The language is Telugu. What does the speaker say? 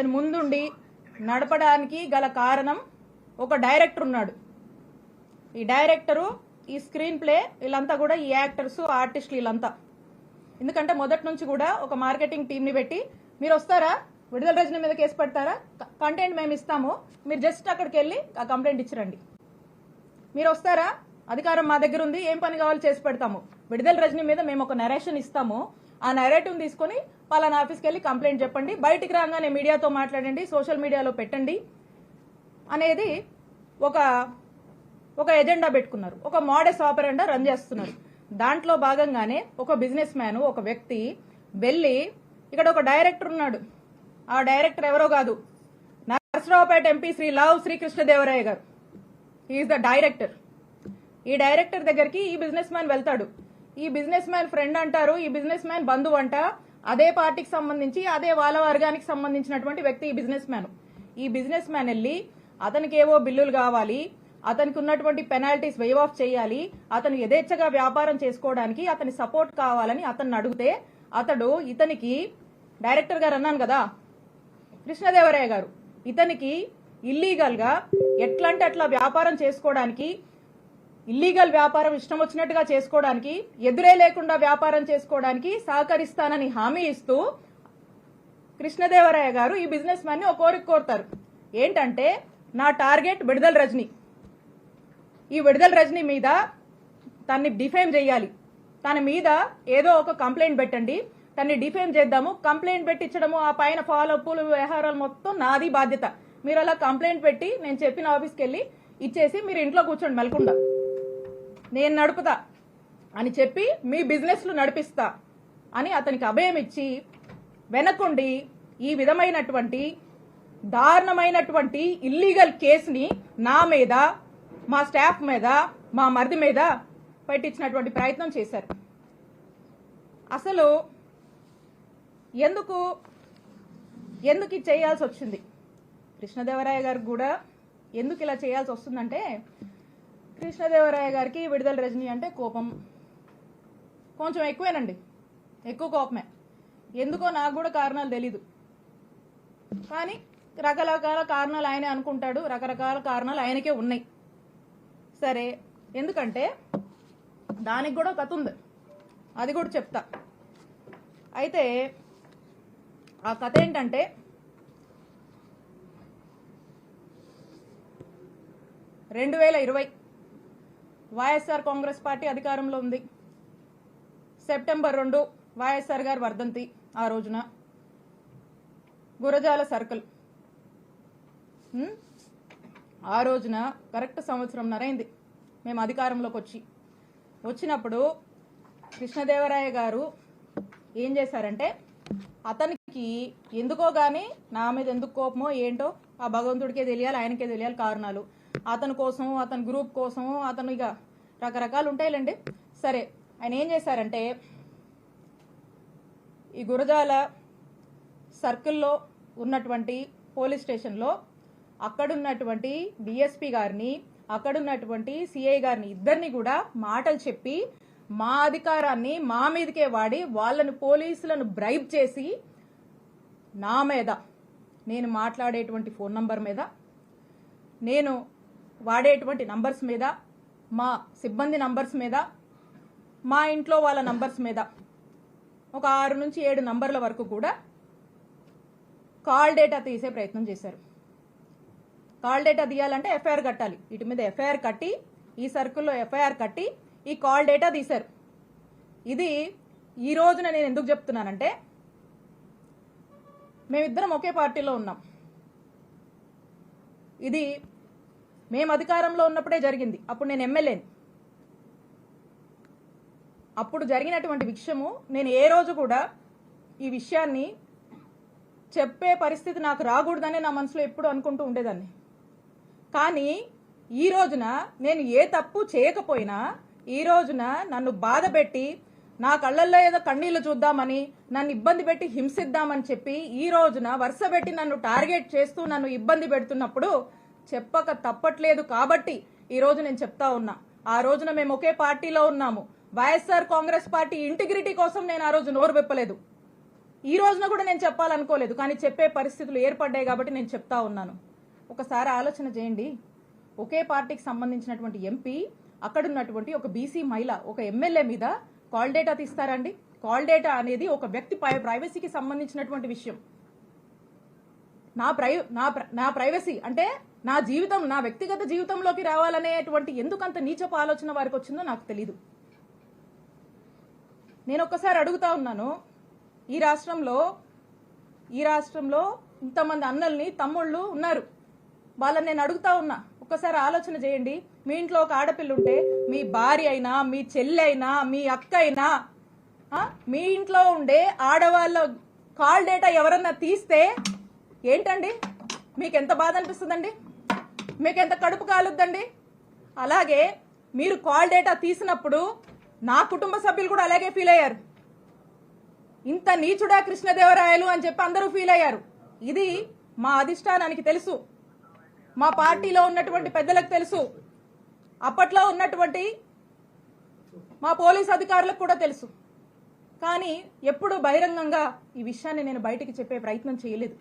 వీళ్ళని ముందుండి నడపడానికి గల కారణం ఒక డైరెక్టర్ ఉన్నాడు. ఈ డైరెక్టరు ఈ స్క్రీన్ ప్లే వీళ్ళంతా కూడా ఈ యాక్టర్స్ ఆర్టిస్టులు వీళ్ళంతా. ఎందుకంటే మొదటి నుంచి కూడా ఒక మార్కెటింగ్ టీంని పెట్టి మీరు వస్తారా? విడుదల రజన మీద కేసు పెడతారా? కంటెంట్ మేము ఇస్తాము. మీరు జస్ట్ అక్కడికి వెళ్ళి ఆ కంప్లైంట్ ఇచ్చిరండి. మీరు వస్తారా? అధికారం మా దగ్గర ఉంది. ఏం పని కావాలో చేసి పెడతాము. విడుదల రజని మీద మేము ఒక నెరేషన్ ఇస్తాము. ఆ నెరేటివ్ తీసుకొని పలానా ఆఫీస్కి వెళ్ళి కంప్లైంట్ చెప్పండి. బయటికి రాగానే మీడియాతో మాట్లాడండి. సోషల్ మీడియాలో పెట్టండి అనేది ఒక ఒక ఎజెండా పెట్టుకున్నారు. ఒక మోడెస్ ఆపరెండా రన్ చేస్తున్నారు. దాంట్లో భాగంగానే ఒక బిజినెస్ మ్యాన్ ఒక వ్యక్తి వెళ్ళి ఇక్కడ ఒక డైరెక్టర్ ఉన్నాడు. ఆ డైరెక్టర్ ఎవరో కాదు. నరసరావుపేట ఎంపీ శ్రీ లావ్ శ్రీకృష్ణదేవరాయ గారు. ఈజ్ ద డైరెక్టర్ ఈ డైరెక్టర్ దగ్గరికి ఈ బిజినెస్ మ్యాన్ వెళ్తాడు. ఈ బిజినెస్ మ్యాన్ ఫ్రెండ్ అంటారు. ఈ బిజినెస్ మ్యాన్ బంధువు అంట. అదే పార్టీకి సంబంధించి అదే వాళ్ళ వర్గానికి సంబంధించినటువంటి వ్యక్తి ఈ బిజినెస్ మ్యాన్ ఈ బిజినెస్ మ్యాన్ వెళ్ళి అతనికి ఏవో బిల్లులు కావాలి అతనికి ఉన్నటువంటి పెనాల్టీస్ వేవ్ ఆఫ్ చేయాలి అతను యథేచ్ఛగా వ్యాపారం చేసుకోవడానికి అతని సపోర్ట్ కావాలని అతన్ని అడిగితే అతడు ఇతనికి డైరెక్టర్ గారు అన్నాను కదా కృష్ణదేవరాయ గారు ఇతనికి ఇల్లీగల్గా ఎట్లంటే అట్లా వ్యాపారం చేసుకోవడానికి ఇల్లీగల్ వ్యాపారం ఇష్టం వచ్చినట్టుగా చేసుకోవడానికి ఎదురే లేకుండా వ్యాపారం చేసుకోవడానికి సహకరిస్తానని హామీ ఇస్తూ కృష్ణదేవరాయ గారు ఈ బిజినెస్ మ్యాన్ని ఒక కోరిక కోరుతారు. ఏంటంటే నా టార్గెట్ విడుదల రజని. ఈ విడుదల రజని మీద తన్ని డిఫేమ్ చేయాలి. తన మీద ఏదో ఒక కంప్లైంట్ పెట్టండి. తన్ని డిఫేమ్ చేద్దాము. కంప్లైంట్ పెట్టించడము ఆ పైన ఫాలోఅప్లు వ్యవహారాలు మొత్తం నాది బాధ్యత. మీరు అలా కంప్లైంట్ పెట్టి నేను చెప్పిన ఆఫీస్కి వెళ్ళి ఇచ్చేసి మీరు ఇంట్లో కూర్చోండి మెలకుండా. నేను నడుపుతా అని చెప్పి మీ బిజినెస్లు నడిపిస్తా అని అతనికి అభయం ఇచ్చి వెనకుండి ఈ విధమైనటువంటి దారుణమైనటువంటి ఇల్లీగల్ కేసుని నా మీద మా స్టాఫ్ మీద మా మరిది మీద పెట్టించినటువంటి ప్రయత్నం చేశారు. అసలు ఎందుకు ఎందుకు ఇది చేయాల్సి వచ్చింది? కృష్ణదేవరాయ గారికి కూడా ఎందుకు ఇలా చేయాల్సి వస్తుందంటే కృష్ణదేవరాయ గారికి విడుదల రజని అంటే కోపం. కొంచెం ఎక్కువేనండి. ఎక్కువ కోపమే. ఎందుకో నాకు కూడా కారణాలు తెలీదు. కానీ రకరకాల కారణాలు ఆయనే అనుకుంటాడు. రకరకాల కారణాలు ఆయనకే ఉన్నాయి. సరే ఎందుకంటే దానికి కూడా కథ ఉంది అది కూడా చెప్తా. అయితే ఆ కథ ఏంటంటే రెండు వేల ఇరవై వైఎస్ఆర్ కాంగ్రెస్ పార్టీ అధికారంలో ఉంది. సెప్టెంబర్ రెండు వైఎస్ఆర్ గారు వర్ధంతి ఆ రోజున. గురజాల సర్కిల్. ఆ రోజున కరెక్ట్ సంవత్సరం నరైంది మేము అధికారంలోకి వచ్చి. వచ్చినప్పుడు కృష్ణదేవరాయ గారు ఏం చేశారంటే అతనికి ఎందుకో కానీ నా మీద ఎందుకు కోపమో ఏంటో ఆ భగవంతుడికే తెలియాలి ఆయనకే తెలియాలి కారణాలు. అతని కోసం అతని గ్రూప్ కోసం అతను ఇక రకరకాలు ఉంటాయిలేండి. సరే ఆయన ఏం చేశారంటే ఈ గురజాల సర్కిల్లో ఉన్నటువంటి పోలీస్ స్టేషన్లో అక్కడున్నటువంటి డిఎస్పి గారిని అక్కడున్నటువంటి సిఐ గారిని ఇద్దరిని కూడా మాటలు చెప్పి మా అధికారాన్ని మా మీదకే వాడి వాళ్ళని పోలీసులను బ్రైబ్ చేసి నా మీద నేను మాట్లాడేటువంటి ఫోన్ నంబర్ మీద నేను వాడేటువంటి నంబర్స్ మీద మా సిబ్బంది నంబర్స్ మీద మా ఇంట్లో వాళ్ళ నంబర్స్ మీద ఒక ఆరు నుంచి ఏడు నంబర్ల వరకు కూడా కాల్ డేటా తీసే ప్రయత్నం చేశారు. కాల్ డేటా తీయాలంటే ఎఫ్ఐఆర్ కట్టాలి. వీటి మీద ఎఫ్ఐఆర్ కట్టి ఈ సర్కిల్లో ఎఫ్ఐఆర్ కట్టి ఈ కాల్ డేటా తీశారు. ఇది ఈ రోజున నేను ఎందుకు చెప్తున్నానంటే మేమిద్దరం ఒకే పార్టీలో ఉన్నాం. ఇది మేము అధికారంలో ఉన్నప్పుడే జరిగింది. అప్పుడు నేను ఎమ్మెల్యేని. అప్పుడు జరిగినటువంటి విషయము నేను ఏ రోజు కూడా ఈ విషయాన్ని చెప్పే పరిస్థితి నాకు రాకూడదని నా మనసులో ఎప్పుడు అనుకుంటూ ఉండేదాన్ని. కానీ ఈ రోజున నేను ఏ తప్పు చేయకపోయినా ఈ రోజున నన్ను బాధ పెట్టి నా కళ్ళల్లో ఏదో కన్నీళ్ళు చూద్దామని నన్ను ఇబ్బంది పెట్టి హింసిద్దామని చెప్పి ఈ రోజున వరుస పెట్టి నన్ను టార్గెట్ చేస్తూ నన్ను ఇబ్బంది పెడుతున్నప్పుడు చెప్పక తప్పట్లేదు కాబట్టి ఈ రోజు నేను చెప్తా ఉన్నా. ఆ రోజున మేము ఒకే పార్టీలో ఉన్నాము. వైఎస్ఆర్ కాంగ్రెస్ పార్టీ ఇంటిగ్రిటీ కోసం నేను ఆ రోజు నోరు విప్పలేదు. ఈ రోజున కూడా నేను చెప్పాలనుకోలేదు కానీ చెప్పే పరిస్థితులు ఏర్పడ్డాయి కాబట్టి నేను చెప్తా ఉన్నాను. ఒకసారి ఆలోచన చేయండి. ఒకే పార్టీకి సంబంధించినటువంటి ఎంపీ అక్కడున్నటువంటి ఒక బీసీ మహిళ ఒక ఎమ్మెల్యే మీద కాల్ డేటా తీస్తారండి. కాల్ డేటా అనేది ఒక వ్యక్తి ప్రైవసీకి సంబంధించినటువంటి విషయం. నా ప్రై నా నా ప్రైవసీ అంటే నా జీవితం నా వ్యక్తిగత జీవితంలోకి రావాలనేటువంటి ఎందుకంత నీచపు ఆలోచన వారికి వచ్చిందో నాకు తెలీదు. నేను ఒక్కసారి అడుగుతా ఉన్నాను ఈ రాష్ట్రంలో ఈ రాష్ట్రంలో ఇంతమంది అన్నల్ని తమ్ముళ్ళు ఉన్నారు. వాళ్ళని నేను అడుగుతా ఉన్నా ఒక్కసారి ఆలోచన చేయండి. మీ ఇంట్లో ఒక ఆడపిల్ల ఉంటే మీ భార్య అయినా మీ చెల్లి అయినా మీ అక్క అయినా మీ ఇంట్లో ఉండే ఆడవాళ్ళ కాల్ డేటా ఎవరన్నా తీస్తే ఏంటండి? మీకు ఎంత బాధ అనిపిస్తుందండి మీకు ఎంత కడుపు కాలుద్దండి? అలాగే మీరు కాల్ డేటా తీసినప్పుడు నా కుటుంబ సభ్యులు కూడా అలాగే ఫీల్ అయ్యారు. ఇంత నీచుడా కృష్ణదేవరాయలు అని చెప్పి అందరూ ఫీల్ అయ్యారు. ఇది మా అధిష్టానానికి తెలుసు. మా పార్టీలో ఉన్నటువంటి పెద్దలకు తెలుసు. అప్పట్లో ఉన్నటువంటి మా పోలీస్ అధికారులకు కూడా తెలుసు. కానీ ఎప్పుడూ బహిరంగంగా ఈ విషయాన్ని నేను బయటికి చెప్పే ప్రయత్నం చేయలేదు.